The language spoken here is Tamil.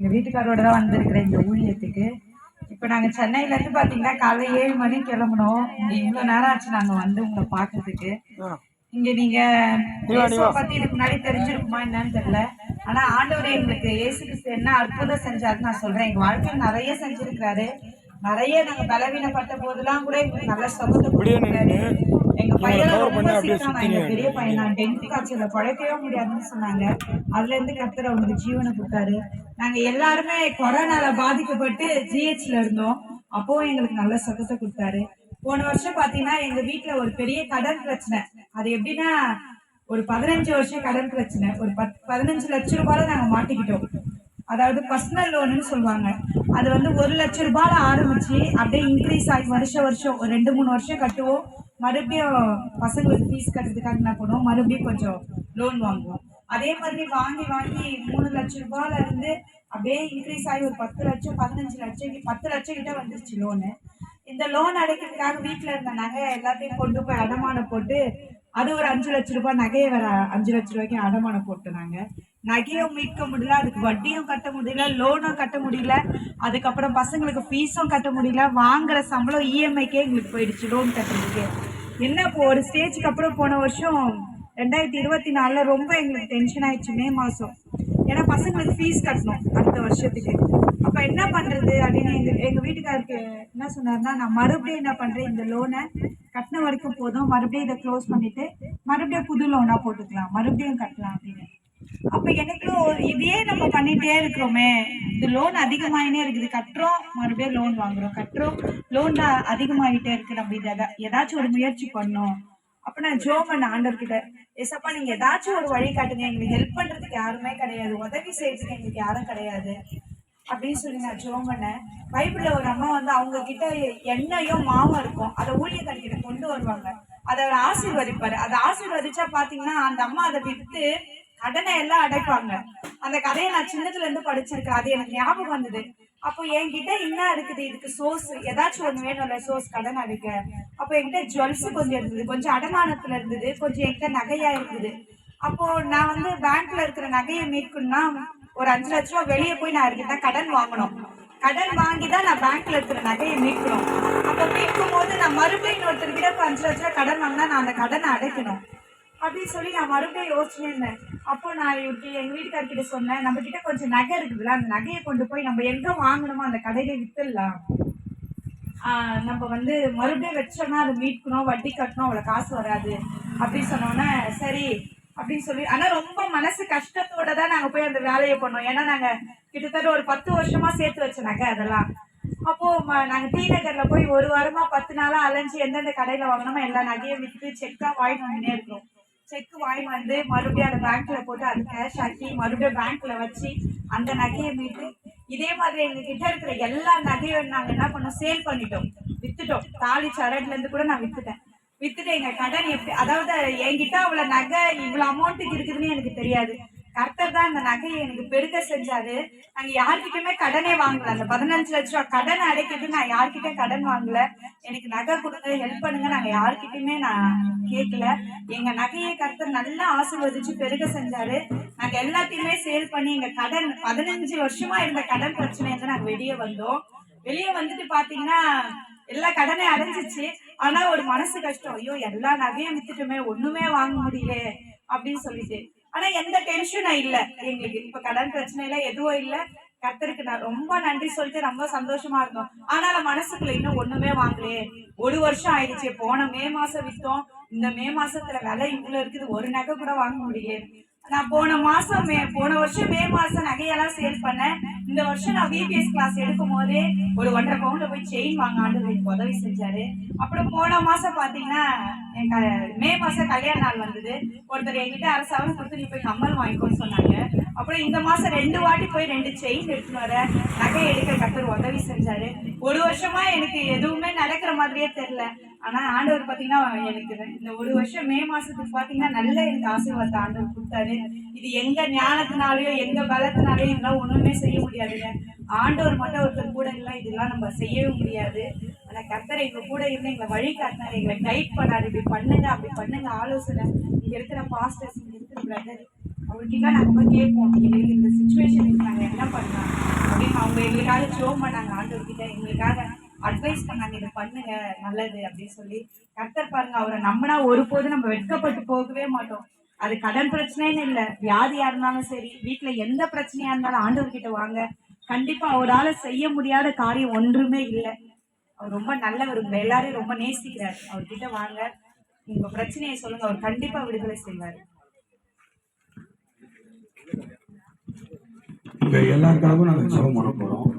எங்கள் வீட்டுக்காரோட தான் வந்திருக்கிறேன் இந்த ஊழியத்துக்கு. இப்போ நாங்கள் சென்னையிலேருந்து பார்த்தீங்கன்னா காலைல ஏழு மணிக்கு கிளம்புனோம். இவ்வளோ நேரம் ஆச்சு நாங்கள் வந்து உங்களை பார்க்கறதுக்கு இங்கே நீங்கள் பற்றி இதுக்கு முன்னாடி தெரிஞ்சிருக்குமா என்னன்னு தெரியல. ஆனால் ஆண்டவர் எங்களுக்கு இயேசு கிறிஸ்து என்ன அற்புதம் செஞ்சாருன்னு நான் சொல்கிறேன் எங்கள் வாழ்க்கையில் நிறைய செஞ்சிருக்கிறாரு. நிறைய நாங்கள் பலவீனப்பட்ட போதெல்லாம் கூட எங்களுக்கு நல்ல சுகத்தை கொடுத்துருக்காரு. எங்க பையன் ரொம்ப சீக்கிரம் எங்க பெரிய பையன் நான் டென்த் காய்ச்சல பழைக்கவே முடியாதுன்னு சொன்னாங்க. அதுல இருந்து கர்த்தர் அவங்களுக்கு ஜீவனை கொடுத்தாரு. நாங்க எல்லாருமே கொரோனால பாதிக்கப்பட்டு ஜிஹெச்ல இருந்தோம். அப்பவும் எங்களுக்கு நல்ல சுகத்தை கொடுத்தாரு. போன வருஷம் பாத்தீங்கன்னா எங்க வீட்ல ஒரு பெரிய கடன் பிரச்சனை. அது எப்படின்னா ஒரு பதினஞ்சு வருஷம் கடன் பிரச்சனை. ஒரு பத் பதினஞ்சு லட்சம் ரூபாயில நாங்க மாட்டிக்கிட்டோம். அதாவது பர்சனல் லோனுன்னு சொல்லுவாங்க. அது வந்து ஒரு லட்சம் ரூபாயில ஆரம்பிச்சு அப்படியே இன்க்ரீஸ் ஆகி வருஷம் வருஷம் ஒரு ரெண்டு மூணு வருஷம் கட்டுவோம். மறுபடியும் பசங்களுக்கு ஃபீஸ் கட்டுறதுக்காக என்ன பண்ணுவோம்? மறுபடியும் கொஞ்சம் லோன் வாங்குவோம். அதே மாதிரி வாங்கி வாங்கி மூணு லட்சம் ரூபாயில இருந்து அப்படியே இன்க்ரீஸ் ஆகி ஒரு பத்து லட்சம் பதினஞ்சு லட்சம் பத்து லட்சம் கிட்ட வந்துருச்சு லோனு இந்த லோன் அடைக்கிறதுக்காக வீட்டில் இருந்த நகை எல்லாத்தையும் கொண்டு போய் அடமானம் போட்டு அது ஒரு அஞ்சு லட்ச ரூபாய் நகையை வேற அஞ்சு லட்ச ரூபாய்க்கு அடமானம் போட்டு நாங்கள் நகையும் மீட்க முடியல அதுக்கு வட்டியும் கட்ட முடியல லோனும் கட்ட முடியல அதுக்கப்புறம் பசங்களுக்கு ஃபீஸும் கட்ட முடியல வாங்குற சம்பளம் இஎம்ஐக்கே எங்களுக்கு போயிடுச்சு லோன் கட்டுறதுக்கு. என்ன இப்போ ஒரு ஸ்டேஜுக்கு அப்புறம் போன வருஷம் ரெண்டாயிரத்தி இருபத்தி நாலில் ரொம்ப எங்களுக்கு டென்ஷன் ஆயிடுச்சு மே மாதம் ஏன்னா பசங்களுக்கு ஃபீஸ் கட்டணும் அடுத்த வருஷத்துக்கு. அப்போ என்ன பண்ணுறது அப்படின்னு எங்கள் எங்கள் வீட்டுக்காருக்கு என்ன சொன்னார்னா நான் மறுபடியும் என்ன பண்ணுறேன் இந்த லோனை கட்டின வரைக்கும் போதும் மறுபடியும் இதை க்ளோஸ் பண்ணிவிட்டு மறுபடியும் புது லோனாக போட்டுக்கலாம் மறுபடியும் கட்டலாம் அப்படின்னு. அப்ப எனக்கு இதையே நம்ம பண்ணிட்டே இருக்கிறோமே. இது லோன் அதிகமாயினே இருக்குது. கட்டுறோம் மறுபடியும் லோன் வாங்குறோம். கட்டுறோம் லோன் அதிகமாயிட்டே இருக்கு. நம்ம இதை ஏதாச்சும் ஒரு முயற்சி பண்ணோம். அப்ப நான் ஜோமன் ஆண்டர்கிட்ட ஆண்டவர்கிட்ட ஏசப்பா நீங்க ஏதாச்சும் ஒரு வழி காட்டுங்க. எங்களுக்கு ஹெல்ப் பண்றதுக்கு யாருமே கிடையாது. உதவி செய்யறதுக்கு எங்களுக்கு யாரும் கிடையாது. அப்படின்னு சொல்லி நான் ஜோ பண்ணேன். பைபிள்ல ஒரு அம்மா வந்து அவங்க கிட்ட எண்ணெயும் மாவும் இருக்கும். அதை ஊழியக்காரிக்கிட்ட கொண்டு வருவாங்க. அதை அவர் ஆசீர்வதிப்பாரு. அதை ஆசீர்வதிச்சா பாத்தீங்கன்னா அந்த அம்மா அதை வித்து கடனை எல்லாம் அடைப்பாங்க. அந்த கதையை நான் சின்னதுல இருந்து படிச்சிருக்கேன். அது எனக்கு ஞாபகம் வந்தது. அப்போ என்கிட்ட என்ன இருக்குது? இதுக்கு சோர்ஸ் ஏதாச்சும் ஒண்ணு வேணும்ல சோர்ஸ் கடன் அடைக்க. அப்போ என்கிட்ட ஜுவல்ஸ் கொஞ்சம் இருந்தது. கொஞ்சம் அடமானத்துல இருந்தது. கொஞ்சம் என்கிட்ட நகையா இருந்தது. அப்போ நான் வந்து பேங்க்ல இருக்கிற நகையை மீட்கணும்னா ஒரு அஞ்சு லட்ச ரூபா வெளியே போய் நான் இருக்கிட்ட கடன் வாங்கணும். கடன் வாங்கி தான் நான் பேங்க்ல இருக்கிற நகையை மீட்கணும். அப்போ மீட்கும் போது நான் மறுபடியும் இன்னொருத்தர்கிட்ட கிட்ட அஞ்சு லட்ச ரூபா கடன் வாங்கினா நான் அந்த கடனை அடைக்கணும். அப்படின்னு சொல்லி நான் மறுபடியும் யோசிச்சுட்டே இருந்தேன் அப்போ நான் இவருக்கு எங்கள் வீட்டுக்காரர்கிட்ட சொன்னேன் நம்ம கிட்ட கொஞ்சம் நகை இருக்குதுல்ல அந்த நகையை கொண்டு போய் நம்ம எங்கே வாங்கணுமோ அந்த கடையில விற்றுடலாம் நம்ம வந்து மறுபடியும் வச்சோம்னா அதை மீட்கணும் வட்டி கட்டணும் அவ்வளோ காசு வராது. அப்படின்னு சொன்னோன்னே சரி அப்படின்னு சொல்லி ஆனால் ரொம்ப மனசு கஷ்டத்தோட தான் நாங்கள் போய் அந்த வேலையை பண்ணோம். ஏன்னா நாங்கள் கிட்டத்தட்ட ஒரு பத்து வருஷமா சேர்த்து வச்ச நகை அதெல்லாம். அப்போ ம- நாங்க டி நகர்ல போய் ஒரு வாரமா பத்து நாளா அலைஞ்சு எந்தெந்த கடையில வாங்கினோமோ எல்லா நகையும் விற்று செக்கா வாங்கிட்டு வந்துட்டே இருக்கிறோம். செக் வாங்கி வந்து மறுபடியும் அந்த பேங்க்ல போட்டு அது கேஷ் ஆக்கி மறுபடியும் பேங்க்ல வச்சு அந்த நகையை மீட்டு இதே மாதிரி எங்க கிட்ட இருக்கிற எல்லா நகையும் நாங்க என்ன பண்ணோம்? சேல் பண்ணிட்டோம். வித்துட்டோம். தாலி சரட்ல இருந்து கூட நான் வித்துட்டேன். வித்துட்டு எங்க கடன் எப்படி அதாவது என்கிட்ட அவ்வளவு நகை இவ்வளவு அமௌண்ட்டுக்கு இருக்குதுன்னு எனக்கு தெரியாது. கர்த்தர் தான் இந்த நகையை எனக்கு பெருக்க செஞ்சாரு. நாங்க யார்கிட்டயுமே கடனே வாங்கல. அந்த பதினஞ்சு லட்ச ரூபா கடன் அடைக்கிட்டு நான் யார்கிட்டயும் கடன் வாங்கல. எனக்கு நகை கொடுங்க ஹெல்ப் பண்ணுங்க. நாங்க யார்கிட்டயுமே நான் கேட்கல எங்க நகையை கர்த்தர் நல்லா ஆசீர்வதிச்சு பெருக செஞ்சாரு. நாங்க எல்லாத்தையுமே சேல் பண்ணி எங்க கடன் பதினஞ்சு வருஷமா இருந்த கடன் பிரச்சனையில நாங்க வெளியே வந்தோம். வெளியே வந்துட்டு பாத்தீங்கன்னா எல்லா கடனையும் அடைஞ்சிச்சு. ஆனா ஒரு மனசு கஷ்டம். ஐயோ எல்லா நகையும் வித்துட்டுமே ஒண்ணுமே வாங்க முடியல அப்படின்னு சொல்லிட்டு. ஆனா எந்த டென்ஷனும் இல்ல. எங்களுக்கு இப்ப கடன் பிரச்சனை இல்ல எதுவும் இல்ல. கர்த்தருக்கு நான் ரொம்ப நன்றி சொல்லிட்டு ரொம்ப சந்தோஷமா இருந்தோம். ஆனாலும் மனசுக்குள்ள இன்னும் ஒண்ணுமே வாங்கலையே. ஒரு வருஷம் ஆயிடுச்சு. போன மே மாசம் வித்தோம். இந்த மே மாசத்துல விலை இவ்வளவு இருக்குது. ஒரு நகை கூட வாங்க முடியல நான் போன மாசம் மே போன வருஷம் மே மாசம் நகையெல்லாம் சேல் பண்ணேன். இந்த வருஷம் நான் விபிஎஸ் கிளாஸ் எடுக்கும் போதே ஒரு ஒன்றரை பவுண்ட்ல போய் செயின் வாங்க ஆண்டு எனக்கு உதவி செஞ்சாரு. அப்புறம் போன மாசம் பாத்தீங்கன்னா என் க- மே மாசம் கல்யாண நாள் வந்தது. ஒருத்தர் என்கிட்ட அரை கொடுத்து நீ போய் கம்மல் வாங்கிக்கோன்னு சொன்னாங்க. அப்புறம் இந்த மாசம் ரெண்டு வாட்டி போய் ரெண்டு செயின் எடுத்துன்னு வர நகை எடுக்க கத்தர் உதவி செஞ்சாரு. ஒரு வருஷமா எனக்கு எதுவுமே நடக்கிற மாதிரியே தெரியல. ஆனா ஆண்டவர் பாத்தீங்கன்னா எனக்கு இந்த ஒரு வருஷம் மே மாசத்துக்கு பாத்தீங்கன்னா நல்ல எனக்கு ஆசீர்வாதத்தை ஆண்டவர் கொடுத்தாரு. இது எங்க ஞானத்தினாலயோ எங்க பலத்தினாலயோ இதெல்லாம் ஒண்ணுமே செய்ய முடியாதுங்க. ஆண்டவர் மட்டும் ஒருத்தர் கூட இல்லை இதெல்லாம் நம்ம செய்யவே முடியாது. ஆனா கர்த்தர் எங்க கூட இருந்து எங்களை வழி காட்டினாரு எங்களை கைட் பண்ணாரு. இப்படி பண்ணுங்க அப்படி பண்ணுங்க ஆலோசனை. இங்க இருக்கிற பாஸ்டர்ஸ் இங்க இருக்கிற பிரதர் அவர்கிட்ட நாங்க போய் கேட்போம். எங்களுக்கு இந்த சுச்சுவேஷனுக்கு நாங்க என்ன பண்ணலாம்? அவங்க எங்களுக்காக ஜோம் பண்ணாங்க ஆண்டவர்கிட்ட. எங்களுக்காக அட்வைஸ் பண்ணாங்க இதை பண்ணுங்க நல்லது அப்படின்னு சொல்லி. கர்த்தர் பாருங்க அவரை நம்மனா ஒருபோது நம்ம வெட்கப்பட்டு போகவே மாட்டோம். அது கடன் பிரச்சனைன்னு இல்லை. வியாதியா இருந்தாலும் சரி வீட்டுல எந்த பிரச்சனையா இருந்தாலும் ஆண்டவர்கிட்ட வாங்க. கண்டிப்பா அவரால் செய்ய முடியாத காரியம் ஒன்றுமே இல்லை. அவர் ரொம்ப நல்லவர். உங்க எல்லாரையும் ரொம்ப நேசிக்கிறார். அவர்கிட்ட வாங்க. உங்க பிரச்சனையை சொல்லுங்க. அவர் கண்டிப்பா விடுதலை செய்வார். உங்க எல்லாருக்காகவும்